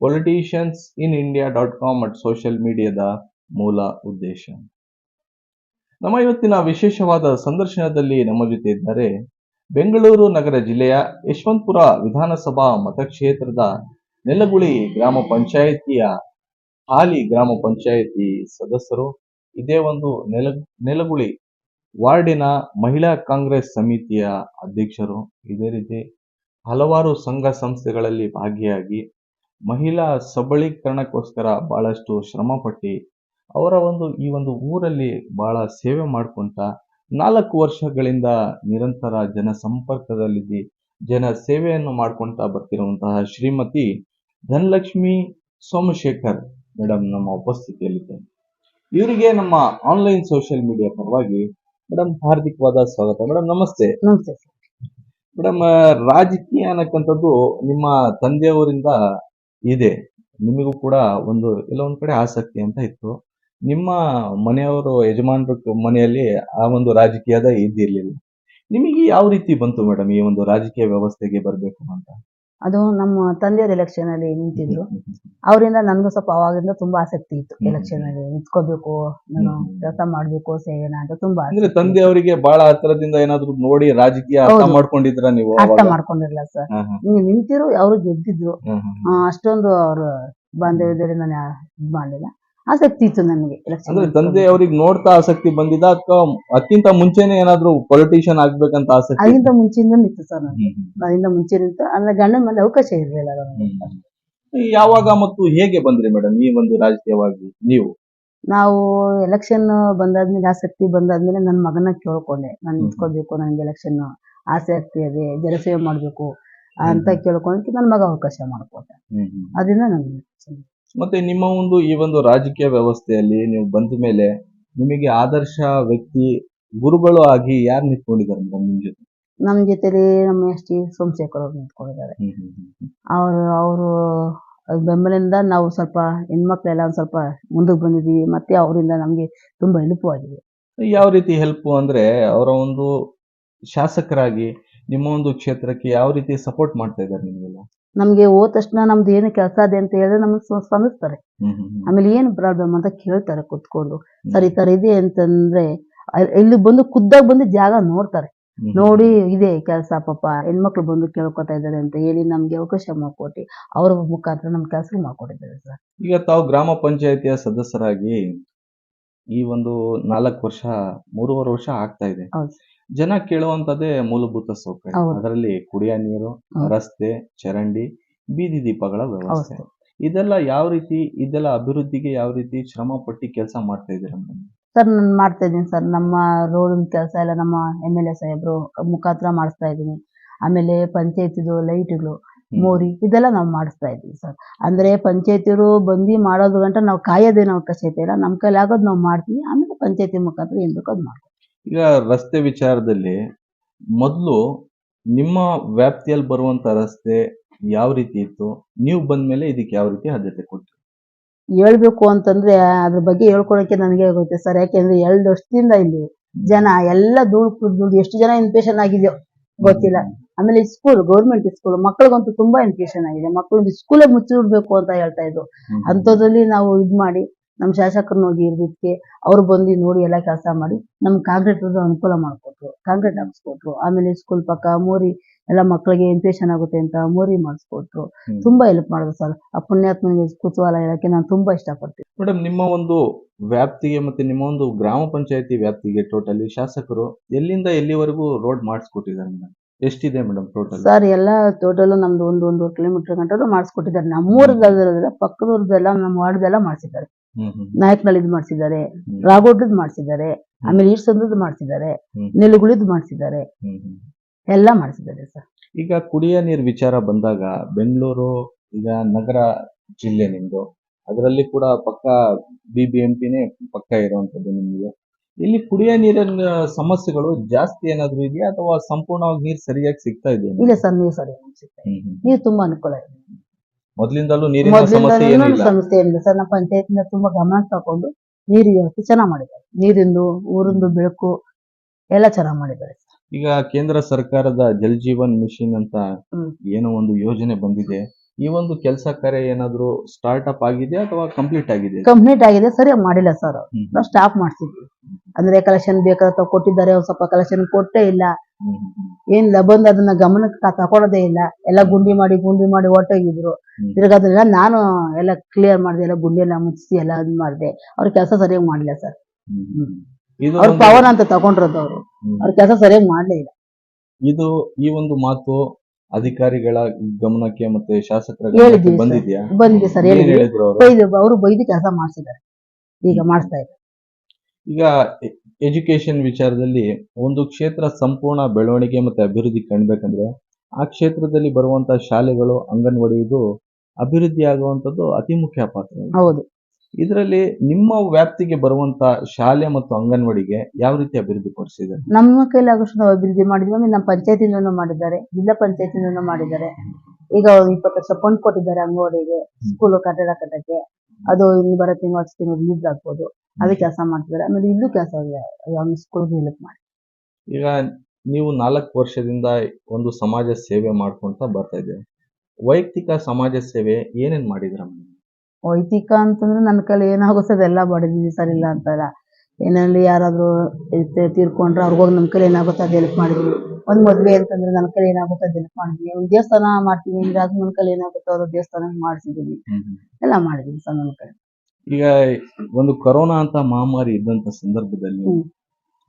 politicians in India dot com at social ಮೀಡಿಯಾದ ಮೂಲ ಉದ್ದೇಶ. ನಮ್ಮ ಇವತ್ತಿನ ವಿಶೇಷವಾದ ಸಂದರ್ಶನದಲ್ಲಿ ನಮ್ಮ ಜೊತೆ ಇದ್ದಾರೆ ಬೆಂಗಳೂರು ನಗರ ಜಿಲ್ಲೆಯ ಯಶವಂತಪುರ ವಿಧಾನಸಭಾ ಮತಕ್ಷೇತ್ರದ ನೆಲಗುಳಿ ಗ್ರಾಮ ಪಂಚಾಯಿತಿಯ ಹಾಲಿ ಗ್ರಾಮ ಪಂಚಾಯಿತಿ ಸದಸ್ಯರು. ಇದೇ ಒಂದು ನೆಲ, ನೆಲಗುಳಿ ವಾರ್ಡಿನ ಮಹಿಳಾ ಕಾಂಗ್ರೆಸ್ ಸಮಿತಿಯ ಅಧ್ಯಕ್ಷರು. ಇದೇ ರೀತಿ ಹಲವಾರು ಸಂಘ ಸಂಸ್ಥೆಗಳಲ್ಲಿ ಭಾಗಿಯಾಗಿ ಮಹಿಳಾ ಸಬಲೀಕರಣಕ್ಕೋಸ್ಕರ ಬಹಳಷ್ಟು ಶ್ರಮಪಟ್ಟು ಅವರ ಒಂದು ಈ ಒಂದು ಊರಲ್ಲಿ ಬಹಳ ಸೇವೆ ಮಾಡ್ಕೊಂತ ನಾಲ್ಕು ವರ್ಷಗಳಿಂದ ನಿರಂತರ ಜನ ಸಂಪರ್ಕದಲ್ಲಿದ್ದು ಜನ ಸೇವೆಯನ್ನು ಮಾಡ್ಕೊಂತ ಬರ್ತಿರುವಂತಹ ಶ್ರೀಮತಿ ಧನಲಕ್ಷ್ಮಿ ಸೋಮಶೇಖರ್ ಮೇಡಮ್ ನಮ್ಮ ಉಪಸ್ಥಿತಿಯಲ್ಲಿದೆ ಇವರಿಗೆ ನಮ್ಮ ಆನ್ಲೈನ್ ಸೋಷಿಯಲ್ ಮೀಡಿಯಾ ಪರವಾಗಿ ಮೇಡಮ್ ಹಾರ್ದಿಕವಾದ ಸ್ವಾಗತ. ಮೇಡಮ್ ನಮಸ್ತೆ. ನಮಸ್ತೆ ಮೇಡಮ್ ರಾಜಕೀಯ ಅನ್ನಕ್ಕಂಥದ್ದು ನಿಮ್ಮ ತಂದೆಯವರಿಂದ ಇದೆ. ನಿಮಗೂ ಕೂಡ ಒಂದು ಎಲ್ಲ ಒಂದ್ ಕಡೆ ಆಸಕ್ತಿ ಅಂತ ಇತ್ತು. ನಿಮ್ಮ ಮನೆಯವರು, ಯಜಮಾನರ ಮನೆಯಲ್ಲಿ ಆ ಒಂದು ರಾಜಕೀಯದ ಇದ್ದಿರಲಿಲ್ಲ. ನಿಮಗೆ ಯಾವ ರೀತಿ ಬಂತು ಮೇಡಮ್ ಈ ಒಂದು ರಾಜಕೀಯ ವ್ಯವಸ್ಥೆಗೆ ಬರಬೇಕು ಅಂತ? ಅದು ನಮ್ಮ ತಂದೆಯವ್ರ ಎಲೆಕ್ಷನ್ ಅಲ್ಲಿ ನಿಂತಿದ್ರು ಅವರಿಂದ ನನಗೂ ಸ್ವಲ್ಪ ಅವಾಗಿಂದ ತುಂಬಾ ಆಸಕ್ತಿ ಇತ್ತು. ಎಲೆಕ್ಷನ್ ಅಲ್ಲಿ ನಿಂತ್ಕೋಬೇಕು ನಾನು. ಕೆಲಸ ಮಾಡ್ಬೇಕು ಸೇವೆನ ಅಂತ ತುಂಬಾ ಅಂದ್ರೆ ಆಸಕ್ತಿ. ತಂದೆಯವರಿಗೆ ಬಹಳ ಹತ್ತಿರದಿಂದ ಏನಾದ್ರು ನೋಡಿ ರಾಜಕೀಯ ಅರ್ಥ ಹೌದು. ಮಾಡ್ಕೊಂಡಿದ್ರ ನೀವು ಅರ್ಥ ಅವಾಗ? ಮಾಡ್ಕೊಂಡಿರ್ಲಿಲ್ಲ ಸರ್ ನೀವು ನಿಂತಿರು ಅವರು ಗೆದ್ದಿದ್ರು. ಆ, ಅಷ್ಟೊಂದು ಅವ್ರ ಬಾಂಧವ್ಯದಲ್ಲಿ ನಾನು ಇದ್ ಮಾಡ್ಲಿಲ್ಲ ಆಸಕ್ತಿ ಇತ್ತು ನನಗೆ ತಂದೆ ಅಂದ್ರೆ ತಂದೆಯವ್ರಿಗೆ ನೋಡ್ತಾ ಆಸಕ್ತಿ ಬಂದಿದ ಅಥವಾ ಅದಕ್ಕಿಂತ ಮುಂಚೆನೆ ಏನಾದ್ರು ಪೊಲಿಟಿಷಿಯನ್ ಆಗ್ಬೇಕಂತ ಆಸಕ್ತಿ ಅದರಿಂದ ಮುಂಚೆಯಿಂದ ಇತ್ತು ಸರ್ ನನಗೆ ಅದರಿಂದ ಮುಂಚೆ ನಿಂತು ಅಂದ್ರೆ ಗಂಡನ ಮೇಲೆ ಅವಕಾಶ ಇರಲಿಲ್ಲ ಯಾವಾಗ ಮತ್ತು ಹೇಗೆ ಬಂದ್ರಿ ಮೇಡಮ್ ಈ ಒಂದು ರಾಜಕೀಯವಾಗಿ ನೀವು? ನಾವು ಎಲೆಕ್ಷನ್ ಬಂದಾದ್ಮೇಲೆ ಆಸಕ್ತಿ ಬಂದಾದ್ಮೇಲೆ ನನ್ನ ಮಗನ ಕೇಳ್ಕೊಂಡೆ. ನಾನು ನಿಂತ್ಕೋಬೇಕು ನನಗೆ ಎಲೆಕ್ಷನ್ ಆಸಕ್ತಿ ಇದೆ ಜನಸೇವೆ ಮಾಡಬೇಕು ಅಂತ ಕೇಳ್ಕೊಂಡಕ್ಕೆ ನನ್ನ ಮಗ ಅವಕಾಶ ಮಾಡ್ಕೊಟ್ಟೆ. ಅದರಿಂದ ನನಗೆ ಮತ್ತೆ ನಿಮ್ಮ ಒಂದು ಈ ಒಂದು ರಾಜಕೀಯ ವ್ಯವಸ್ಥೆಯಲ್ಲಿ ನೀವು ಬಂದ ಮೇಲೆ ನಿಮಗೆ ಆದರ್ಶ ವ್ಯಕ್ತಿ ಗುರುಗಳು ಆಗಿ ಯಾರು ನಿಂತ್ಕೊಂಡಿದ್ದಾರೆ ಮೇಡಮ್ ನಿಮ್ ಜೊತೆ? ನಮ್ಮ ಜೊತೆಲಿ ನಮ್ಮ ಎಸ್ ಟಿ ಸೋಮಶೇಖರ್ ಅವ್ರು ನಿಂತ್ಕೊಂಡಿದ್ದಾರೆ. ಹ್ಮ್, ಹ್ಮ್, ಹ್ಮ್. ಅವರು ಅವರು ಬೆಂಬಲದಿಂದ ನಾವು ಸ್ವಲ್ಪ ಹೆಣ್ಮಕ್ಳೆಲ್ಲ ಒಂದು ಸ್ವಲ್ಪ ಮುಂದಕ್ಕೆ ಬಂದಿದ್ದೀವಿ. ಮತ್ತೆ ಅವರಿಂದ ನಮಗೆ ತುಂಬಾ ಹೆಲ್ಪ್ ಆಗಿದೆ. ಯಾವ ರೀತಿ ಹೆಲ್ಪ್ ಅಂದ್ರೆ ಅವರ ಒಂದು ಶಾಸಕರಾಗಿ ನಿಮ್ಮ ಒಂದು ಕ್ಷೇತ್ರಕ್ಕೆ ಯಾವ ರೀತಿ ಸಪೋರ್ಟ್ ಮಾಡ್ತಾ ಇದ್ದಾರೆ ನಿಮಗೆಲ್ಲ? ನಮಗೆ ಹೋದ ತಕ್ಷಣ ನಮ್ದು ಏನು ಕೆಲಸ ಅದೇ ಅಂತ ಹೇಳಿದ್ರೆ ನಮಗೆ ಸ್ಪಂದಿಸ್ತಾರೆ. ಆಮೇಲೆ ಏನು ಪ್ರಾಬ್ಲಮ್ ಅಂತ ಕೇಳ್ತಾರೆ ಕುತ್ಕೊಂಡು ಸರಿ ಈ ತರ ಇದೆ ಅಂತಂದ್ರೆ ಇಲ್ಲಿ ಬಂದು ಖುದ್ದಾಗ ಬಂದು ಜಾಗ ನೋಡ್ತಾರೆ. ನೋಡಿ ಇದೆ ಕೆಲಸ ಪಾಪ ಹೆಣ್ಮಕ್ಳು ಬಂದು ಕೇಳ್ಕೊತಾ ಇದ್ದಾರೆ ಅಂತ ಹೇಳಿ ನಮ್ಗೆ ಅವಕಾಶ ಮಾಡ್ಕೊಟ್ಟು ಅವ್ರ ಮುಖಾಂತರ ನಮ್ ಕೆಲಸ ಮಾಡ್ಕೊಟ್ಟಿದ್ದಾರೆ ಸರ್ ಈಗ ತಾವು ಗ್ರಾಮ ಪಂಚಾಯತಿಯ ಸದಸ್ಯರಾಗಿ ಈ ಒಂದು ನಾಲ್ಕು ವರ್ಷ ಮೂರುವರೆ ವರ್ಷ ಆಗ್ತಾ ಇದೆ. ಜನ ಕೇಳುವಂತದ್ದೇ ಮೂಲಭೂತ ಸೌಕರ್ಯ. ಹೌದು. ಅದರಲ್ಲಿ ಕುಡಿಯ ನೀರು ಹೌದು. ರಸ್ತೆ ಚರಂಡಿ ಬೀದಿ ದೀಪಗಳ ವ್ಯವಸ್ಥೆ. ಹೌದು. ಇದೆಲ್ಲ ಯಾವ ರೀತಿ ಇದೆಲ್ಲ ಅಭಿವೃದ್ಧಿಗೆ ಯಾವ ರೀತಿ ಶ್ರಮ ಪಟ್ಟಿ ಕೆಲಸ ಮಾಡ್ತಾ ಇದ್ದೀರಾ ಮೇಡಮ್? ಸರ್ ನಾನು ಮಾಡ್ತಾ ಇದ್ದೀನಿ ಸರ್. ನಮ್ಮ ರೋಡ್ ಕೆಲಸ ಎಲ್ಲ ನಮ್ಮ ಎಂ ಎಲ್ ಎ ಸಾಹೇಬ್ರು ಮುಖಾಂತರ ಮಾಡಿಸ್ತಾ ಇದ್ದೀನಿ. ಆಮೇಲೆ ಪಂಚಾಯತಿದು ಲೈಟ್ಗಳು ಮೋರಿ ಇದೆಲ್ಲ ನಾವು ಮಾಡಿಸ್ತಾ ಇದ್ದೀವಿ ಸರ್. ಅಂದ್ರೆ ಪಂಚಾಯತಿಯವರು ಬಂದು ಮಾಡೋದು ಗಂಟ ನಾವು ಕಾಯೋದೇನು ಅವಕಾಶ ಐತೆ ಇಲ್ಲ. ನಮ್ಮ ಕೈಲಿ ಆಗೋದು ನಾವು ಮಾಡ್ತೀವಿ. ಆಮೇಲೆ ಪಂಚಾಯತಿ ಮುಖಾಂತರ ಏನ್ ಬೇಕೋ ಅದು ಮಾಡ್ತೀವಿ. ಈಗ ರಸ್ತೆ ವಿಚಾರದಲ್ಲಿ ಮೊದಲು ನಿಮ್ಮ ವ್ಯಾಪ್ತಿಯಲ್ಲಿ ಬರುವಂತ ರಸ್ತೆ ಯಾವ ರೀತಿ ಇತ್ತು? ನೀವು ಬಂದ ಮೇಲೆ ಇದಕ್ಕೆ ಯಾವ ರೀತಿ ಆದ್ಯತೆ ಕೊಟ್ಟರು ಹೇಳ್ಬೇಕು ಅಂತಂದ್ರೆ ಅದ್ರ ಬಗ್ಗೆ ಹೇಳ್ಕೊಳಕ್ಕೆ ನನಗೆ ಗೊತ್ತೆ ಸರ್. ಯಾಕೆಂದ್ರೆ ಎರಡು ವರ್ಷದಿಂದ ಇಲ್ಲಿ ಜನ ಎಲ್ಲ ದುಡ್ಡು ದುಡ್ಡು ಎಷ್ಟು ಜನ ಇನ್ಫೆಕ್ಷನ್ ಆಗಿದೆಯೋ ಗೊತ್ತಿಲ್ಲ. ಆಮೇಲೆ ಸ್ಕೂಲ್ ಗೌರ್ಮೆಂಟ್ ಸ್ಕೂಲ್ ಮಕ್ಕಳಿಗಂತೂ ತುಂಬಾ ಇನ್ಫೆಕ್ಷನ್ ಆಗಿದೆ. ಮಕ್ಕಳು ಸ್ಕೂಲೇ ಮುಚ್ಚಿಡ್ಬೇಕು ಅಂತ ಹೇಳ್ತಾ ಇದ್ರು. ಅಂತದ್ರಲ್ಲಿ ಅಂಥದ್ರಲ್ಲಿ ನಾವು ಇದ್ ಮಾಡಿ ನಮ್ಮ ಶಾಸಕರು ಹೋಗಿ ಇರ್ದಿದ್ದಕ್ಕೆ ಅವ್ರು ಬಂದು ನೋಡಿ ಎಲ್ಲ ಕೆಲಸ ಮಾಡಿ ನಮ್ ಕಾಂಕ್ರೀಟ್ ಅನುಕೂಲ ಮಾಡಿಕೊಟ್ರು. ಕಾಂಕ್ರೀಟ್ ಹಾಕ್ಸ್ಕೊಟ್ರು. ಆಮೇಲೆ ಸ್ಕೂಲ್ ಪಕ್ಕ ಮೋರಿ ಎಲ್ಲ ಮಕ್ಕಳಿಗೆ ಇನ್ಫೆಕ್ಷನ್ ಆಗುತ್ತೆ ಅಂತ ಮೋರಿ ಮಾಡಿಸ್ಕೊಟ್ರು. ತುಂಬಾ ಹೆಲ್ಪ್ ಮಾಡಿದ್ರು ಸರ್. ಆ ಪುಣ್ಯಾತ್ಮನಿಗೆ ಕುತೂಹಲ ಹೇಳಕ್ಕೆ ನಾನು ತುಂಬಾ ಇಷ್ಟಪಡ್ತೀನಿ. ಮೇಡಮ್ ನಿಮ್ಮ ಒಂದು ವ್ಯಾಪ್ತಿಗೆ ಮತ್ತೆ ನಿಮ್ಮ ಒಂದು ಗ್ರಾಮ ಪಂಚಾಯತಿ ವ್ಯಾಪ್ತಿಗೆ ಟೋಟಲಿ ಶಾಸಕರು ಎಲ್ಲಿಂದ ಎಲ್ಲಿವರೆಗೂ ರೋಡ್ ಮಾಡಿಸ್ಕೊಟ್ಟಿದ್ದಾರೆ ಮೇಡಮ್ ಎಷ್ಟಿದೆ ಮೇಡಮ್ ಟೋಟಲ್ ಸರ್ ಎಲ್ಲ ಟೋಟಲ್ ನಮ್ದು ಒಂದು ಒಂದೂವರೆ ಕಿಲೋಮೀಟರ್ ಗಂಟಲು ಮಾಡಿಸ್ಕೊಟ್ಟಿದ್ದಾರೆ. ನಮ್ಮೂರದಲ್ಲ ಪಕ್ಕದವ್ರದ್ದೆಲ್ಲ ನಮ್ಮ ವಾರ್ಡ್ದೆಲ್ಲ ಮಾಡಿಸಿದ್ದಾರೆ. ನಾಯಕನಳ್ಳಿದ್ ಮಾಡಿಸಿದ್ದಾರೆ. ರಾಗೋಡ್ದು ಮಾಡಿಸಿದ್ದಾರೆ ಆಮೇಲೆ ಈರ್ಸಂದದ್ದು ಮಾಡಿಸಿದ್ದಾರೆ. ನೆಲುಗುಳಿದ್ ಮಾಡಿಸಿದ್ದಾರೆ. ಎಲ್ಲ ಮಾಡಿಸಿದ್ದಾರೆ ಸರ್. ಈಗ ಕುಡಿಯ ನೀರ್ ವಿಚಾರ ಬಂದಾಗ ಬೆಂಗಳೂರು ಈಗ ನಗರ ಜಿಲ್ಲೆ ನಿಮ್ದು ಅದರಲ್ಲಿ ಕೂಡ ಪಕ್ಕ ಬಿ ಬಿ ಎಂ ಪಿನೇ ಪಕ್ಕ ಇರುವಂತದ್ದು ನಿಮಗೆ. ಇಲ್ಲಿ ಕುಡಿಯ ನೀರಿನ ಸಮಸ್ಯೆಗಳು ಜಾಸ್ತಿ ಏನಾದ್ರು ಇದೆಯಾ ಅಥವಾ ಸಂಪೂರ್ಣವಾಗಿ ನೀರು ಸರಿಯಾಗಿ ಸಿಗ್ತಾ ಇದೆಯಾ? ಇಲ್ಲ ಸರ್ ನೀವು ಸರಿಯಾಗಿ ಸಿಗ್ತಾ ಇದೆ ನೀರು ತುಂಬಾ ಅನುಕೂಲ ಇದೆ. ಮೊದ್ಲಿಂದಲೂ ನೀರಿನ ಸಮಸ್ಯೆ ಏನೂ ಸಮಸ್ಯೆ ಏನಿಲ್ಲ. ಸರ್ ನಮ್ಮ ಪಂಚಾಯತ್ನ ತುಂಬಾ ಗಮನ ತಗೊಂಡು ನೀರು ವ್ಯವಸ್ಥೆ ಚೆನ್ನಾಗಿ ಮಾಡಿದ್ದಾರೆ. ನೀರಿಂದು ಊರಿಂದು ಬೆಳಕು ಎಲ್ಲ ಚೆನ್ನಾಗಿ ಮಾಡಿದ್ದಾರೆ ಈಗ ಕೇಂದ್ರ ಸರ್ಕಾರದ ಜಲ್ ಜೀವನ್ ಮಿಷನ್ ಅಂತ. ಏನೋ ಒಂದು ಯೋಜನೆ ಬಂದಿದೆ. ಈ ಒಂದು ಕೆಲಸ ಕಾರ್ಯ ಏನಾದ್ರು ಸ್ಟಾರ್ಟ್ ಅಪ್ ಆಗಿದೆ ಅಥವಾ ಕಂಪ್ಲೀಟ್ ಆಗಿದೆ? ಕಂಪ್ಲೀಟ್ ಆಗಿದೆ ಸರಿಯಾಗಿ ಮಾಡಿಲ್ಲ ಸರ್ ನಾವು ಸ್ಟಾಪ್ ಮಾಡಿಸಿದ್ವಿ. ಅಂದ್ರೆ ಕಲೆಕ್ಷನ್ ಬೇಕಾದ ಕೊಟ್ಟಿದ್ದಾರೆ ಒಂದ್ ಸ್ವಲ್ಪ ಕಲೆಕ್ಷನ್ ಕೊಟ್ಟೇ ಇಲ್ಲ. ಏನಿಲ್ಲ ಬಂದು ಅದನ್ನ ಗಮನಕ್ಕೆ ತಕೊಳ್ಳೋದೇ ಇಲ್ಲ. ಎಲ್ಲ ಗುಂಡಿ ಮಾಡಿ ಗುಂಡಿ ಮಾಡಿ ಹೊಟ್ಟೋಗಿದ್ರು. ತಿರ್ಗಾ ಅದನ್ನೆಲ್ಲ ನಾನು ಎಲ್ಲ ಕ್ಲಿಯರ್ ಮಾಡಿದೆ ಎಲ್ಲ ಗುಂಡಿ ಎಲ್ಲ ಮುಚ್ಚಿಸಿ ಎಲ್ಲ ಇದ್ ಮಾಡಿದೆ. ಅವ್ರ ಕೆಲಸ ಸರಿಯಾಗಿ ಮಾಡ್ಲಿಲ್ಲ ಸರ್. ಇದು ಅವ್ರ ಒಂದು- ಪವನ್ ಅಂತ ತಗೊಂಡ್ರದ್ದು ಅವರು. ಹ್ಮ್. ಅವ್ರ ಕೆಲಸ ಸರಿಯಾಗಿ ಮಾಡ್ಲೇ ಇಲ್ಲ. ಇದು ಈ ಒಂದು ಮಾತು ಅಧಿಕಾರಿಗಳ ಗಮನಕ್ಕೆ ಮತ್ತೆ ಶಾಸಕರ ಗಮನಕ್ಕೆ ಸರ್. ಬಂದಿದ್ಯಾ? ಬಂದಿದೆ ಸರ್ ಏನ್ ಹೇಳಿದ್ವಿ. ಹೇಳಿದ್ರು ಅವರು? ಬೈದು ಅವರು ಬೈದು ಕೆಲಸ ಮಾಡಿಸಿದ್ದಾರೆ. ಈಗ ಮಾಡಿಸ್ತಾ ಇದ್ದಾರೆ. ಈಗ ಎಜುಕೇಶನ್ ವಿಚಾರದಲ್ಲಿ ಒಂದು ಕ್ಷೇತ್ರ ಸಂಪೂರ್ಣ ಬೆಳವಣಿಗೆ ಮತ್ತೆ ಅಭಿವೃದ್ಧಿ ಕಾಣಬೇಕಂದ್ರೆ ಆ ಕ್ಷೇತ್ರದಲ್ಲಿ ಬರುವಂತ ಶಾಲೆಗಳು ಅಂಗನವಾಡಿ ಇದು ಅಭಿವೃದ್ಧಿ ಆಗುವಂತದ್ದು ಅತಿ ಮುಖ್ಯ ಪಾತ್ರ. ಹೌದು. ಇದರಲ್ಲಿ ನಿಮ್ಮ ವ್ಯಾಪ್ತಿಗೆ ಬರುವಂತ ಶಾಲೆ ಮತ್ತು ಅಂಗನವಾಡಿಗೆ ಯಾವ ರೀತಿ ಅಭಿವೃದ್ಧಿ ಪಡಿಸಿದೆ? ನಮ್ಮ ಕೈಲಾಗಷ್ಟು ನಾವು ಅಭಿವೃದ್ಧಿ ಮಾಡಿದ್ವಿ. ಆಮೇಲೆ ನಮ್ಮ ಪಂಚಾಯತಿನೂ ಮಾಡಿದ್ದಾರೆ. ಜಿಲ್ಲಾ ಪಂಚಾಯತಿನೂ ಮಾಡಿದ್ದಾರೆ. ಈಗ ಇಪ್ಪತ್ತು ಲಕ್ಷ ಫಂಡ್ ಕೊಟ್ಟಿದ್ದಾರೆ ಅಂಗನವಾಡಿಗೆ ಸ್ಕೂಲ್ ಕಟ್ಟಡ ಕಟ್ಟಕ್ಕೆ. ಅದು ಇನ್ನು ಬರೋ ತಿಂಗಳು ತಿಂಗಳು ರಿಲೀಸ್ ಆಗ್ಬೋದು. ಅದು ಕೆಲಸ ಮಾಡ್ತಿದ್ದಾರೆ ಆಮೇಲೆ ಇಲ್ಲೂ ಕೆಲಸ ಸ್ಕೂಲ್ ಮಾಡಿ. ಈಗ ನೀವು ನಾಲ್ಕು ವರ್ಷದಿಂದ ಒಂದು ಸಮಾಜ ಸೇವೆ ಮಾಡ್ಕೊಂತ ಬರ್ತಾ ಇದ್ದೀರಿ? ವೈಯಕ್ತಿಕ ಸಮಾಜ ಸೇವೆ ಏನೇನ್ ಮಾಡಿದ್ರ ವೈಯಕ್ತಿಕ ಅಂತಂದ್ರೆ ನನ್ನ ಕೈಲಿ ಏನಾಗುತ್ತೆ ಅದೆಲ್ಲ ಮಾಡಿದೀವಿ ಸರ್ ಇಲ್ಲ ಅಂತಲ್ಲ. ಏನಲ್ಲಿ ಯಾರಾದ್ರೂ ತೀರ್ಕೊಂಡ್ರೆ ಅವ್ರಿಗೋಗಿ ನಮ್ಮ ಕೈಲಿ ಏನಾಗುತ್ತೆ ಅದು ಹೆಲ್ಪ್ ಮಾಡಿದ್ವಿ. ಒಂದ್ ಮದ್ವೆ ಅಂತಂದ್ರೆ ನನ್ನ ಕೈಲಿ ಏನಾಗುತ್ತೆ ಅದು ಹೆಲ್ಪ್ ಮಾಡಿದ್ವಿ. ಒಂದು ದೇವಸ್ಥಾನ ಮಾಡ್ತೀವಿ ಅಂದ್ರೆ ಅದು ನನ್ನ ಕೈಲಿ ಏನಾಗುತ್ತೋ ಅದು ದೇವಸ್ಥಾನ ಮಾಡಿಸಿದೀವಿ. ಎಲ್ಲ ಮಾಡಿದೀವಿ ಸರ್ ನನ್ನ ಕೈ ಈಗ ಒಂದು ಕೊರೋನಾ ಅಂತ ಮಹಾಮಾರಿ ಇದ್ದಂತ ಸಂದರ್ಭದಲ್ಲಿ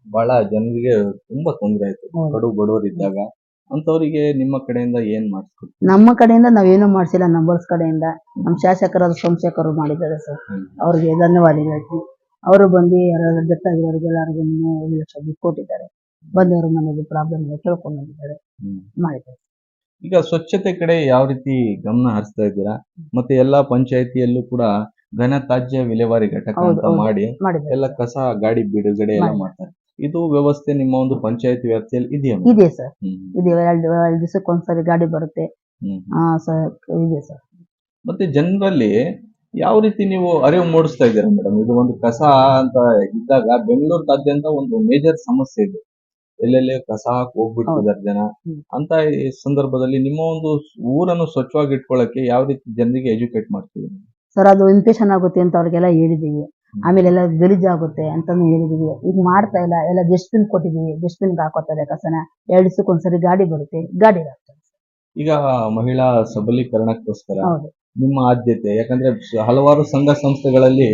ಬಹಳ ಜನರಿಗೆ ತುಂಬಾ ತೊಂದರೆ ಆಯ್ತು. ಕಡು ಬಡವರು ಇದ್ದಾಗ ಅಂತವರಿಗೆ ನಿಮ್ಮ ಕಡೆಯಿಂದ ಏನ್ ಮಾಡಿಸ್ಕೊಡ್ತೀವಿ ನಮ್ಮ ಕಡೆಯಿಂದ ನಾವೇನು ಮಾಡ್ಸಿಲ್ಲ ನಂಬರ್ಸ್ ಕಡೆಯಿಂದ. ನಮ್ಮ ಶಾಸಕರಾದ ಸೋಮಶೇಖರ್ ಮಾಡಿದ್ದಾರೆ ಸರ್. ಅವ್ರಿಗೆ ಧನ್ಯವಾದ ಹೇಳ್ತೀನಿ. ಅವರು ಬಂದು ಯಾರು ಎಲ್ಲರಿಗೂ ಒಂದು ಲಕ್ಷ ದುಡ್ಡು ಕೊಟ್ಟಿದ್ದಾರೆ. ಬಂದವರು ಮನೆಗೆ ಪ್ರಾಬ್ಲಮ್ ಕೇಳ್ಕೊಂಡು ಬಂದಿದ್ದಾರೆ ಮಾಡಿದ್ದಾರೆ. ಈಗ ಸ್ವಚ್ಛತೆ ಕಡೆ ಯಾವ ರೀತಿ ಗಮನ ಹರಿಸ್ತಾ ಇದ್ದೀರಾ? ಮತ್ತೆ ಎಲ್ಲಾ ಪಂಚಾಯತಿಯಲ್ಲೂ ಕೂಡ ಘನ ತ್ಯಾಜ್ಯ ವಿಲೇವಾರಿ ಘಟಕ ಅಂತ ಹೌದು. ಮಾಡಿ ಮಾಡಿದ್ದಾರೆ. ಎಲ್ಲ ಕಸ ಗಾಡಿ ಬಿಡುಗಡೆ ಎಲ್ಲ ಮಾಡಿ. ಮಾಡ್ತಾರೆ. ಇದು ವ್ಯವಸ್ಥೆ ನಿಮ್ಮ ಒಂದು ಪಂಚಾಯತ್ ವ್ಯಾಪ್ತಿಯಲ್ಲಿ ಇದೆಯಾ ಇದೆ ಸರ್. ಹ್ಮ್. ಇದೆ ಎರಡು ಎರಡು ದಿವಸಕ್ಕೆ ಒಂದ್ಸರಿ ಗಾಡಿ ಬರುತ್ತೆ. ಹ್ಮ್. ಆ, ಸರ್ ಇದೆ ಸರ್. ಮತ್ತೆ ಜನರಲ್ಲಿ ಯಾವ ರೀತಿ ನೀವು ಅರಿವು ಮೂಡಿಸ್ತಾ ಇದ್ದೀರಾ ಮೇಡಮ್? ಇದು ಒಂದು ಕಸ ಅಂತ ಇದ್ದಾಗ ಬೆಂಗಳೂರ್ದಾದ್ಯಂತ ಒಂದು ಮೇಜರ್ ಸಮಸ್ಯೆ ಇದೆ. ಎಲ್ಲೆಲ್ಲಿ ಕಸ ಹಾಕಿ ಹೋಗ್ಬಿಟ್ಟಿದ್ದಾರೆ ಜನ. ಹ್ಮ್. ಅಂತ ಈ ಸಂದರ್ಭದಲ್ಲಿ ನಿಮ್ಮ ಒಂದು ಊರನ್ನು ಸ್ವಚ್ಛವಾಗಿ ಇಟ್ಕೊಳ್ಳಕ್ಕೆ ಯಾವ ರೀತಿ ಜನರಿಗೆ ಎಜುಕೇಟ್ ಮಾಡ್ತಿದ್ದೀರಿ ಸರ್ ಅದು ಇನ್ಫೆಕ್ಷನ್ ಆಗುತ್ತೆ ಅಂತ ಅವ್ರಿಗೆಲ್ಲ ಹೇಳಿದೀವಿ. ಆಮೇಲೆ ಎಲ್ಲ ಗಲೀಜಾಗುತ್ತೆ ಅಂತಾನು ಹೇಳಿದೀವಿ. ಈಗ ಮಾಡ್ತಾ ಇಲ್ಲ. ಎಲ್ಲ ಡಸ್ಟ್ಬಿನ್ ಕೊಟ್ಟಿದೀವಿ. ಡಸ್ಟ್ಬಿನ್ ಹಾಕೋತಾರೆ ಕಸನ. ಎರಡು ದಿವಸಕ್ಕೆ ಒಂದ್ಸರಿ ಗಾಡಿ ಬರುತ್ತೆ. ಗಾಡಿ ಹಾಕ್ತಾರೆ ಈಗ ಮಹಿಳಾ ಸಬಲೀಕರಣಕ್ಕೋಸ್ಕರ ನಿಮ್ಮ ಆದ್ಯತೆ ಯಾಕಂದ್ರೆ ಹಲವಾರು ಸಂಘ ಸಂಸ್ಥೆಗಳಲ್ಲಿ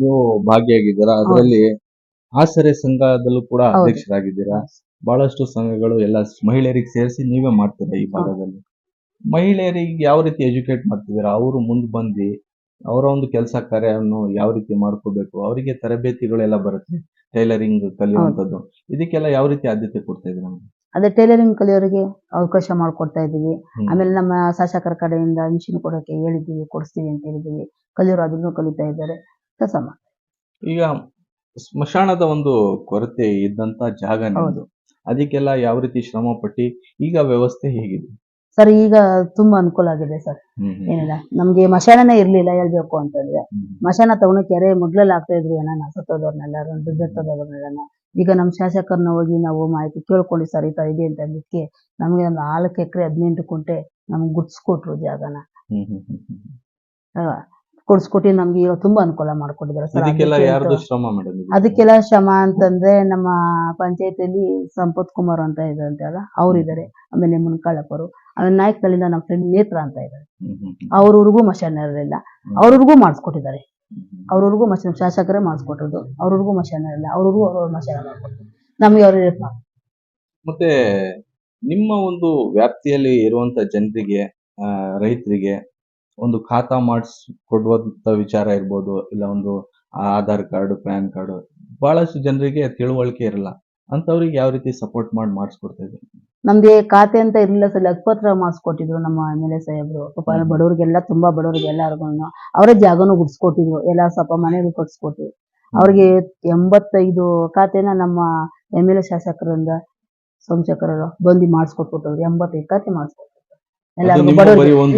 ನೀವು ಭಾಗಿಯಾಗಿದ್ದೀರಾ. ಅದರಲ್ಲಿ ಆಸರೆ ಸಂಘದಲ್ಲೂ ಕೂಡ. ಅಧ್ಯಕ್ಷರಾಗಿದ್ದೀರಾ. ಬಹಳಷ್ಟು ಸಂಘಗಳು ಎಲ್ಲ ಮಹಿಳೆಯರಿಗೆ ಸೇರಿಸಿ ನೀವೇ ಮಾಡ್ತೀರಾ ಈ ಭಾಗದಲ್ಲಿ? ಮಹಿಳೆಯರಿಗೆ ಯಾವ ರೀತಿ ಎಜುಕೇಟ್ ಮಾಡ್ತಿದ್ದೀರಾ? ಅವರು ಮುಂದೆ ಬಂದು ಅವರ ಒಂದು ಕೆಲಸ ಕಾರ್ಯವನ್ನು ಯಾವ ರೀತಿ ಮಾಡ್ಕೋಬೇಕು ಅವರಿಗೆ ತರಬೇತಿಗಳೆಲ್ಲ ಬರುತ್ತೆ ಟೈಲರಿಂಗ್ ಕಲಿಯುವಂಥದ್ದು. ಇದಕ್ಕೆಲ್ಲ ಯಾವ ರೀತಿ ಆದ್ಯತೆ ಕೊಡ್ತಾ ಇದ್ದೀರಾ ನಮ್ಗೆ ಅದೇ ಟೈಲರಿಂಗ್ ಕಲಿಯೋರಿಗೆ ಅವಕಾಶ ಮಾಡ್ಕೊಡ್ತಾ ಇದ್ದೀವಿ. ಹ್ಮ್. ಆಮೇಲೆ ನಮ್ಮ ಶಾಸಕರ ಕಡೆಯಿಂದ ಮಿಷಿನ್ ಕೊಡೋಕೆ ಹೇಳಿದ್ದೀವಿ ಕೊಡಿಸ್ತೀವಿ ಅಂತ ಹೇಳಿದ್ದೀವಿ. ಕಲಿಯೋರು ಅದನ್ನು ಕಲಿತಾ ಇದ್ದಾರೆ. ಕೆಲಸ ಈಗ ಸ್ಮಶಾನದ ಒಂದು ಕೊರತೆ ಇದ್ದಂತ ಜಾಗ ನಿಮ್ದು. ಅದಕ್ಕೆಲ್ಲ ಯಾವ ರೀತಿ ಶ್ರಮ ಪಟ್ಟಿ ಈಗ ವ್ಯವಸ್ಥೆ ಹೇಗಿದೆ? ಸರ್ ಈಗ ತುಂಬಾ ಅನುಕೂಲ ಆಗಿದೆ ಸರ್. ಏನಿಲ್ಲ. ನಮ್ಗೆ ಮಶಾನನೇ ಇರ್ಲಿಲ್ಲ ಹೇಳ್ಬೇಕು ಅಂತಂದ್ರೆ ಹೇಳಿದ್ರೆ. ಮಶಾನ ತಗೊಂಡು ಕೆರೆ ಮೊದ್ಲೆಲ್ಲ ಆಗ್ತಾ ಇದ್ರು ಏನಾನ ಸತ್ತೋದವ್ರನ್ನೆಲ್ಲ ದುಡ್ಡೆತ್ತೋದವ್ರನ್ನೆಲ್ಲ ಈಗ ನಮ್ಮ ಶಾಸಕರನ್ನ ಹೋಗಿ ನಾವು ಮಾಹಿತಿ ಕೇಳ್ಕೊಂಡು ಸರ್ ಈ ತರ ಇದೆ ಅಂತ ಅಂದಿದ್ದಕ್ಕೆ ನಮಗೆ ಒಂದು ನಾಲ್ಕು ಎಕರೆ ಹದಿನೆಂಟು ಕುಂಟೆ ನಮ್ಗೆ ಗುಡ್ಸ್ಕೊಟ್ರು ಜಾಗನ. ಕೊಡ್ಸ್ಕೊಟ್ಟಿ ನಮ್ಗೆ ಇವಾಗ ತುಂಬಾ ಅನುಕೂಲ ಮಾಡ್ಕೊಟ್ಟಿದ್ದಾರೆ ಸರ್. ಅದಕ್ಕೆ ಅದಕ್ಕೆಲ್ಲ ಶ್ರಮ ಅಂತಂದ್ರೆ ನಮ್ಮ ಪಂಚಾಯತಿಯಲ್ಲಿ ಸಂಪತ್ ಕುಮಾರ್ ಅಂತ ಇದ್ರಂತೆ ಅಲ್ಲ ಅವ್ರಿದ್ದಾರೆ. ಆಮೇಲೆ ಮುನ್ಕಾಳಪ್ಪರು. ನಾಯಕನಲ್ಲಿಂದ ನಮ್ಮ ಫ್ರೆಂಡ್ ನೇತ್ರ ಅಂತ ಇದ್ದಾರೆ. ಅವ್ರವ್ರಿಗೂ ಮಶಾನ್ ಇರಲಿಲ್ಲ. ಅವ್ರವ್ರಿಗೂ ಮಾಡಿಸ್ಕೊಟ್ಟಿದ್ದಾರೆ. ಅವ್ರವ್ರಿಗೂ ಮಶಾನ್ ಶಾಸಕರೇ ಮಾಡಿಸ್ಕೊಟ್ಟಿದ್ದು. ಅವ್ರವ್ರಿಗೂ ಮಶಾನ್ ಇರಲಿಲ್ಲ. ಅವ್ರವ್ರಿಗೂ ಅವ್ರವ್ರ ಮಶಾನ ಮಾಡಿಕೊಟ್ಟಿದ್ರು ನಮ್ಗೆ ಅವ್ರ ಮತ್ತೆ ನಿಮ್ಮ ಒಂದು ವ್ಯಾಪ್ತಿಯಲ್ಲಿ ಇರುವಂತ ಜನರಿಗೆ ರೈತರಿಗೆ ಒಂದು ಖಾತಾ ಮಾಡಿಸ್ ಕೊಡುವಂತ ವಿಚಾರ ಇರ್ಬೋದು ಇಲ್ಲ ಒಂದು ಆಧಾರ್ ಕಾರ್ಡ್ ಪ್ಯಾನ್ ಕಾರ್ಡ್ ಬಹಳಷ್ಟು ಜನರಿಗೆ ತಿಳುವಳಿಕೆ ಇರಲ್ಲ. ಅಂತವ್ರಿಗೆ ಯಾವ ರೀತಿ ಸಪೋರ್ಟ್ ಮಾಡಿ ಮಾಡಿಸ್ಕೊಡ್ತಾ ಇದ್ದೀವಿ ನಮ್ಗೆ ಖಾತೆ ಅಂತ ಇರ್ಲಿಲ್ಲ ಸರ್. ಲಕ್ಪತ್ರ ಮಾಡಿಸ್ಕೊಟ್ಟಿದ್ರು ನಮ್ಮ ಎಂ ಎಲ್ ಎ ಸಾಹೇಬ್ರು. ಪಾಪ. ಬಡವರಿಗೆಲ್ಲ ತುಂಬಾ ಬಡವರಿಗೆ ಎಲ್ಲರಿಗೂ ಅವರ ಜಾಗನೂ ಗುಡ್ಸ್ಕೊಟ್ಟಿದ್ರು. ಎಲ್ಲ ಸ್ವಲ್ಪ ಮನೆಗೂ ಕಟ್ಸ್ಕೊಟ್ರು. ಅವ್ರಿಗೆ ಎಂಬತ್ತೈದು ಖಾತೆನ ನಮ್ಮ ಎಂ ಎಲ್ ಎ ಶಾಸಕರಿಂದ ಸೋಮಶೇಖರರು ಬಂದು ಮಾಡಿಸ್ಕೊಟ್ಬಿಟ್ಟವ್ರು. ಎಂಬತ್ತೈದು ಖಾತೆ ಮಾಡಿಸ್ಕೊಟ್ರು. ಎಲ್ಲರಿಗೂ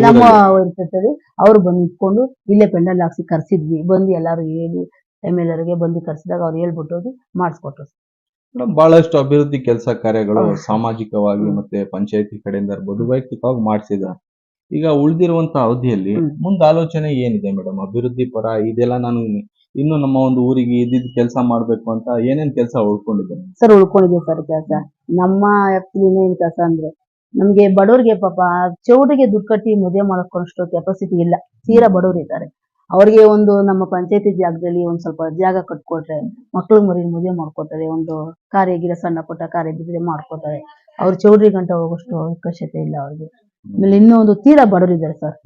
ನಿಮ್ಮ ಇರ್ತದೆ ಅವ್ರು ಬಂದು ಇಟ್ಕೊಂಡು ಇಲ್ಲೇ ಪೆಂಡಲ್ ಹಾಕ್ಸಿ ಕರ್ಸಿದ್ವಿ. ಬಂದು ಎಲ್ಲಾರು ಹೇಳಿ ಎಂ ಎಲ್ ಎರ್ಗೆ ಬಂದು ಕರ್ಸಿದಾಗ ಅವ್ರು ಹೇಳ್ಬಿಟ್ಟು ಮಾಡಿಸ್ಕೊಟ್ರು. ಮೇಡಮ್ ಬಹಳಷ್ಟು ಅಭಿವೃದ್ಧಿ ಕೆಲಸ ಕಾರ್ಯಗಳು ಸಾಮಾಜಿಕವಾಗಿ ಮತ್ತೆ ಪಂಚಾಯತಿ ಕಡೆಯಿಂದ ಇರ್ಬೋದು ವೈಯಕ್ತಿಕವಾಗಿ ಮಾಡಿಸಿದ. ಈಗ ಉಳಿದಿರುವಂತ ಅವಧಿಯಲ್ಲಿ ಮುಂದ ಆಲೋಚನೆ ಏನಿದೆ ಮೇಡಮ್ ಅಭಿವೃದ್ಧಿ ಪರ ಇದೆಲ್ಲ ನಾನು ಇನ್ನು ನಮ್ಮ ಒಂದು ಊರಿಗೆ ಇದ್ದಿದ್ ಕೆಲಸ ಮಾಡ್ಬೇಕು ಅಂತ ಏನೇನ್ ಕೆಲಸ ಉಳ್ಕೊಂಡಿದ್ದೇನೆ ಸರ್ ಉಳ್ಕೊಂಡಿದ್ದೀವಿ ಸರ್ ಕೆಲಸ. ನಮ್ಮ ವ್ಯಾಪ್ತಿಲಿ ಏನ್ ಕೆಲಸ ಅಂದ್ರೆ ನಮ್ಗೆ ಬಡವ್ರಿಗೆ ಪಾಪ ಚೌಡಿಗೆ ದುಡ್ಡು ಕಟ್ಟಿ ಮದುವೆ ಮಾಡ್ಕೊಂಡಷ್ಟು ಕೆಪಾಸಿಟಿ ಇಲ್ಲ. ತೀರಾ ಬಡವ್ರು ಇದ್ದಾರೆ ಅವ್ರಿಗೆ ಒಂದು ನಮ್ಮ ಪಂಚಾಯತಿ ಜಾಗದಲ್ಲಿ ಒಂದು ಸ್ವಲ್ಪ ಜಾಗ ಕಟ್ಕೊಟ್ರೆ ಮಕ್ಳು ಮರಿ ಮದುವೆ ಮಾಡ್ಕೊತಾರೆ ಒಂದು ಕಾರ್ಯ ಗಿಡ ಸಣ್ಣ ಪುಟ್ಟ ಕಾರ್ಯ ಬಿದ್ರೆ ಮಾಡ್ಕೊತಾರೆ. ಅವ್ರ ಚೌಡ್ರಿ ಗಂಟ ಹೋಗೋಷ್ಟು ಅವಕಾಶತೆ ಇಲ್ಲ ಅವ್ರಿಗೆ. ಆಮೇಲೆ ಇನ್ನೂ ಒಂದು ತೀರಾ ಬಡವರಿದ್ದಾರೆ ಸರ್.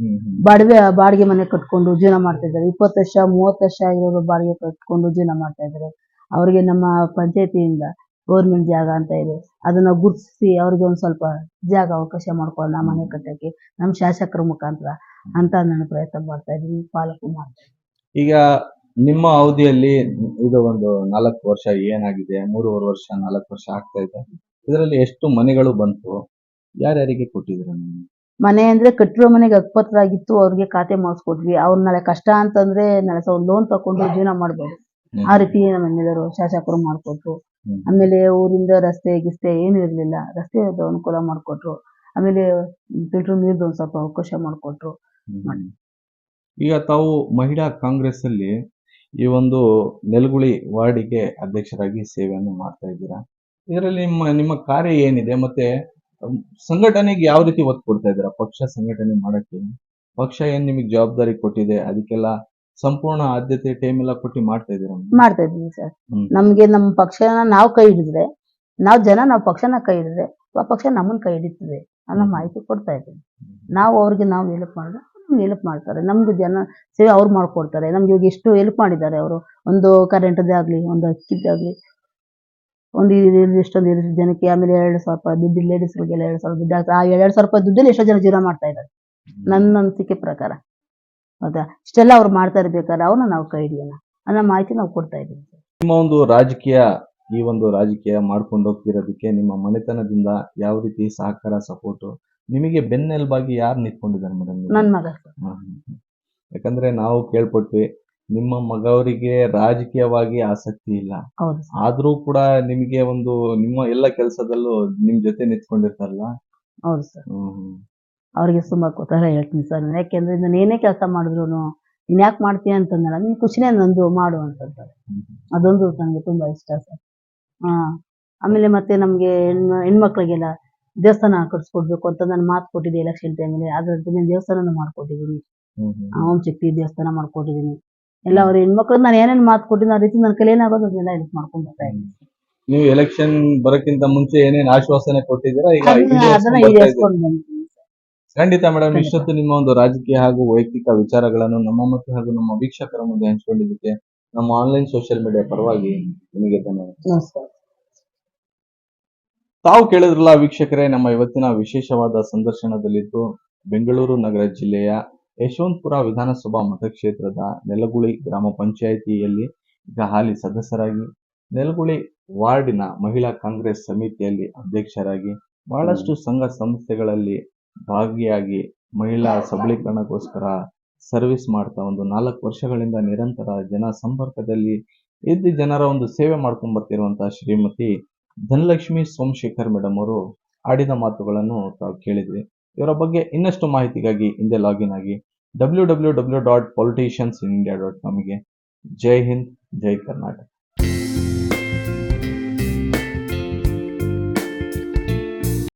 ಬಾಡಿಗೆ ಬಾಡಿಗೆ ಮನೆ ಕಟ್ಕೊಂಡು ಜೀವನ ಮಾಡ್ತಾ ಇದ್ದಾರೆ. ಇಪ್ಪತ್ತು ವರ್ಷ ಮೂವತ್ತು ವರ್ಷ ಇರೋರು ಬಾಡಿಗೆ ಕಟ್ಕೊಂಡು ಜೀವನ ಮಾಡ್ತಾ ಇದ್ದಾರೆ. ಅವ್ರಿಗೆ ನಮ್ಮ ಪಂಚಾಯತಿಯಿಂದ ಗೌರ್ಮೆಂಟ್ ಜಾಗ ಅಂತ ಇದೆ. ಅದನ್ನ ಗುರುತಿಸಿ ಅವ್ರಿಗೆ ಒಂದು ಸ್ವಲ್ಪ ಜಾಗ ಅವಕಾಶ ಮಾಡ್ಕೊಳ್ಳೋಣ ಮನೆ ಕಟ್ಟಕ್ಕೆ. ನಮ್ಮ ಶಾಸಕರ ಮುಖಾಂತರ. ಅಂತ ನಾನು ಪ್ರಯತ್ನ ಮಾಡ್ತಾ ಇದ್ದೀನಿ ಪಾಲಕು ಈಗ ನಿಮ್ಮ ಅವಧಿಯಲ್ಲಿ ಇದು ಒಂದು ನಾಲ್ಕು ವರ್ಷ ಏನಾಗಿದೆ ಮೂರುವರೆ ವರ್ಷ ನಾಲ್ಕು ವರ್ಷ ಆಗ್ತಾ ಇದೆ. ಇದರಲ್ಲಿ ಎಷ್ಟು ಮನೆಗಳು ಬಂತು? ಯಾರ್ಯಾರಿಗೆ ಕೊಟ್ಟಿದ್ರು ನೀವು? ಮನೆ ಅಂದ್ರೆ ಕಟ್ಟಿರೋ ಮನೆಗೆ ಅಕ್ಪತ್ರ ಆಗಿತ್ತು ಅವ್ರಿಗೆ ಖಾತೆ ಮಾಡಿಸ್ಕೊಟ್ವಿ. ಅವ್ರ ನಾಳೆ ಕಷ್ಟ ಅಂತಂದ್ರೆ ನಾಳೆ ಒಂದು ಲೋನ್ ತಕೊಂಡು ಜೀವನ ಮಾಡ್ಬೋದು. ಆ ರೀತಿ ನಮ್ಮ ಎಲ್ಲರೂ ಶಾಸಕರು ಮಾಡ್ಕೊಟ್ರು. ಆಮೇಲೆ ಊರಿಂದ ರಸ್ತೆ ಗಿಸ್ತೆ ಏನು ಇರಲಿಲ್ಲ. ರಸ್ತೆ ಅನುಕೂಲ ಮಾಡ್ಕೊಟ್ರು. ಆಮೇಲೆ ಫಿಲ್ಟರ್ ನೀರ್ದು ಒಂದ್ ಸ್ವಲ್ಪ ಅವಕಾಶ ಮಾಡ್ಕೊಟ್ರು. ಹ್ಮ್. ಈಗ ತಾವು ಮಹಿಳಾ ಕಾಂಗ್ರೆಸ್ ಅಲ್ಲಿ ಈ ಒಂದು ನೆಲಗುಳಿ ವಾರ್ಡಿಗೆ ಅಧ್ಯಕ್ಷರಾಗಿ ಸೇವೆಯನ್ನು ಮಾಡ್ತಾ ಇದ್ದೀರಾ? ಇದರಲ್ಲಿ ನಿಮ್ಮ ನಿಮ್ಮ ಕಾರ್ಯ ಏನಿದೆ? ಮತ್ತೆ ಅಮ್, ಸಂಘಟನೆಗೆ ಯಾವ ರೀತಿ ಒತ್ತು ಕೊಡ್ತಾ ಇದ್ದೀರಾ? ಪಕ್ಷ ಸಂಘಟನೆ ಮಾಡಕ್ಕೆ? ಪಕ್ಷ ಏನ್ ನಿಮಗೆ ಜವಾಬ್ದಾರಿ ಕೊಟ್ಟಿದೆ? ಅದಕ್ಕೆಲ್ಲ ಸಂಪೂರ್ಣ ಆದ್ಯತೆ ಟೈಮ್ ಎಲ್ಲ ಕೊಟ್ಟು ಮಾಡ್ತಾ ಇದ್ದೀರಾ? ಮಾಡ್ತಾ ಇದ್ದೀನಿ ಸರ್. ಹ್ಮ್. ನಮ್ಗೆ ನಮ್ಮ ಪಕ್ಷನ ನಾವು ಕೈ ಹಿಡಿದ್ರೆ ನಾವು ಜನ ನಾವು ಪಕ್ಷನ ಕೈ ಹಿಡಿದ್ರೆ ಆ ಪಕ್ಷ ನಮ್ಮನ್ನ ಕೈ ಹಿಡಿತದೆ ಅನ್ನೋ ಮಾಹಿತಿ ಕೊಡ್ತಾ ಇದ್ದೀವಿ. ನಾವು ಅವ್ರಿಗೆ ನಾವು ಹೇಳಕ್ ಮಾಡಿದ್ರೆ ಹೆಲ್ಪ್ ಮಾಡ್ತಾರೆ. ನಮ್ದು ಜನ ಸೇವೆ ಅವ್ರು ಮಾಡ್ಕೊಡ್ತಾರೆ. ನಮ್ಗೆ ಇವಾಗ ಎಷ್ಟು ಹೆಲ್ಪ್ ಮಾಡಿದ್ದಾರೆ ಅವರು. ಒಂದು ಕರೆಂಟ್ ಆಗಲಿ, ಒಂದು ಅಕ್ಕಿದ್ದಾಗ್ಲಿ ಒಂದು ಎಷ್ಟೊಂದು ಜನಕ್ಕೆ ಆಮೇಲೆ ಎರಡು ಸಾವಿರ ರೂಪಾಯಿ ದುಡ್ಡು ಲೇಡೀಸ್ಗಳಿಗೆಲ್ಲ ಎರಡು ಸಾವಿರ ದುಡ್ಡು. ಆ ಎರಡು ಸಾವಿರ ರೂಪಾಯಿ ದುಡ್ಡಲ್ಲಿ ಎಷ್ಟೋ ಜನ ಜೀವನ ಮಾಡ್ತಾ ಇದ್ದಾರೆ. ನನ್ನ ಅನಿಸಿಕೆ ಪ್ರಕಾರ. ಹೌದಾ ಇಷ್ಟೆಲ್ಲ ಅವ್ರು ಮಾಡ್ತಾ ಇರ್ಬೇಕಾದ್ರೆ ಅವ್ರನ್ನ ನಾವು ಕೈ ಹಿಡಿಯೋಣ. ಅನ್ನೋ ಮಾಹಿತಿ ನಾವು ಕೊಡ್ತಾ ಇದ್ದೀವಿ. ನಿಮ್ಮ ಒಂದು ರಾಜಕೀಯ, ಈ ಒಂದು ರಾಜಕೀಯ ಮಾಡ್ಕೊಂಡು ಹೋಗ್ತಿರೋದಕ್ಕೆ ನಿಮ್ಮ ಮನೆತನದಿಂದ ಯಾವ ರೀತಿ ಸಹಕಾರ ಸಪೋರ್ಟ್ ನಿಮಗೆ ಬೆನ್ನೆಲುಬಾಗಿ ಯಾರು ನಿಂತ್ಕೊಂಡಿದ್ದಾರೆ ಮೇಡಮ್ ನನ್ನ ಮಗ ಸರ್. ಯಾಕಂದ್ರೆ ನಾವು ಕೇಳ್ಪಟ್ವಿ ನಿಮ್ಮ ಮಗವರಿಗೆ ರಾಜಕೀಯವಾಗಿ ಆಸಕ್ತಿ ಇಲ್ಲ. ಹೌದು ಸರ್. ಆದ್ರೂ ಕೂಡ ನಿಮಗೆ ಒಂದು ನಿಮ್ಮ ಎಲ್ಲ ಕೆಲಸದಲ್ಲೂ ನಿಮ್ ಜೊತೆ ನಿಂತ್ಕೊಂಡಿರ್ತಾರಲ್ಲ? ಹೌದು ಸರ್. ಹ್ಮ್. ಅವ್ರಿಗೆ ತುಂಬಾ ಕುತೂಹಲ ಹೇಳ್ತೀನಿ ಸರ್. ನಾನು ಯಾಕೆಂದ್ರೆ ನಾನು ಏನೇ ಕೆಲಸ ಮಾಡಿದ್ರು ನೀನ್ ಯಾಕೆ ಮಾಡ್ತೀಯ ಅಂತಂದಲ್ಲ ನಿನ್ ಖುಷಿನೇ ನಂದು ಮಾಡು ಅಂತಂತಾರೆ. ಅದೊಂದು ನನಗೆ ತುಂಬಾ ಇಷ್ಟ ಸರ್. ಹಾ. ಆಮೇಲೆ ಮತ್ತೆ ನಮ್ಗೆ ಹೆಣ್ಣು ಹೆಣ್ಮಕ್ಳಿಗೆಲ್ಲ ದೇವಸ್ಥಾನ ಕಟ್ಸ್ಕೊಡ್ಬೇಕು ಅಂತ ನಾನು ಮಾತು ಕೊಟ್ಟಿದ್ದೆ ಎಲೆಕ್ಷನ್ ಟೈಮಲ್ಲಿ ಅದ್ರ ನಾನು ದೇವಸ್ಥಾನ ಮಾಡ್ಕೊಟ್ಟಿದ್ದೀನಿ. ಓಂ ಶಕ್ತಿ ದೇವಸ್ಥಾನ ಮಾಡ್ಕೊಟ್ಟಿದ್ದೀನಿ. ಎಲ್ಲ ಅವ್ರ ಹೆಣ್ಮಕ್ಳು ನಾನು ಏನೇನು ಮಾತು ಕೊಟ್ಟಿದ್ದೆ ಆ ರೀತಿ ನನ್ನ ಕೈಲಿ ಏನಾಗೋದು ಅದನ್ನೆಲ್ಲ ಹೆಲ್ಪ್ ಮಾಡ್ಕೊಂಡು ಬರ್ತಾ ಇದ್ದೀನಿ. ನೀವು ಎಲೆಕ್ಷನ್ ಬರೋಕ್ಕಿಂತ ಮುಂಚೆ ಏನೇನ್ ಆಶ್ವಾಸನೆ ಕೊಟ್ಟಿದ್ದೀರಾ? ಈಗ ಅದನ್ನ ಅದನ್ನ ಈಡೇರಿಸ್ಕೊಂಡ್ ಬರ್ತಾ ಈಡೇರಿಸ್ಕೊಂಡು ಬಂದಿದ್ದೀನಿ ಖಂಡಿತ ಮೇಡಮ್ ಇಷ್ಟೊತ್ತು ನಿಮ್ಮ ಒಂದು ರಾಜಕೀಯ ಹಾಗೂ ವೈಯಕ್ತಿಕ ವಿಚಾರಗಳನ್ನು ನಮ್ಮ ಮತ್ತು ಹಾಗೂ ನಮ್ಮ ವೀಕ್ಷಕರ ಮುಂದೆ ಹಂಚಿಕೊಂಡಿದ್ದಕ್ಕೆ ನಮ್ಮ ಆನ್ಲೈನ್ ಸೋಷಿಯಲ್ ಮೀಡಿಯಾ ಪರವಾಗಿ ನಿಮಗೆ ಧನ್ಯವಾದ ನಮಸ್ಕಾರ. ತಾವು ಕೇಳಿದ್ರಲ್ಲ ವೀಕ್ಷಕರೇ, ನಮ್ಮ ಇವತ್ತಿನ ವಿಶೇಷವಾದ ಸಂದರ್ಶನದಲ್ಲಿದ್ದು ಬೆಂಗಳೂರು ನಗರ ಜಿಲ್ಲೆಯ ಯಶವಂತಪುರ ವಿಧಾನಸಭಾ ಮತಕ್ಷೇತ್ರದ ನೆಲಗುಳಿ ಗ್ರಾಮ ಪಂಚಾಯಿತಿಯಲ್ಲಿ ಈಗ ಹಾಲಿ ಸದಸ್ಯರಾಗಿ ನೆಲಗುಳಿ ವಾರ್ಡಿನ ಮಹಿಳಾ ಕಾಂಗ್ರೆಸ್ ಸಮಿತಿಯಲ್ಲಿ ಅಧ್ಯಕ್ಷರಾಗಿ ಬಹಳಷ್ಟು ಸಂಘ ಸಂಸ್ಥೆಗಳಲ್ಲಿ ಭಾಗಿಯಾಗಿ ಮಹಿಳಾ ಸಬಲೀಕರಣಕ್ಕೋಸ್ಕರ ಸರ್ವಿಸ್ ಮಾಡ್ತಾ ಒಂದು ನಾಲ್ಕು ವರ್ಷಗಳಿಂದ ನಿರಂತರ ಜನ ಸಂಪರ್ಕದಲ್ಲಿ ಇದ್ದು ಜನರ ಒಂದು ಸೇವೆ ಮಾಡ್ಕೊಂಡ್ ಬರ್ತಿರುವಂತಹ ಶ್ರೀಮತಿ ಧನಲಕ್ಷ್ಮಿ ಸೋಮಶೇಖರ್ ಮೇಡಮ್ ಅವರು ಆಡಿದ ಮಾತುಗಳನ್ನು ತಾವು ಕೇಳಿದ್ರಿ ಇವರ ಬಗ್ಗೆ ಇನ್ನಷ್ಟು ಮಾಹಿತಿಗಾಗಿ ಹಿಂದೆ ಲಾಗಿನ್ ಆಗಿ W W W dot politicians in India dot ಕಾಮ್ಗೆ ಜೈ ಹಿಂದ್, ಜೈ ಕರ್ನಾಟಕ.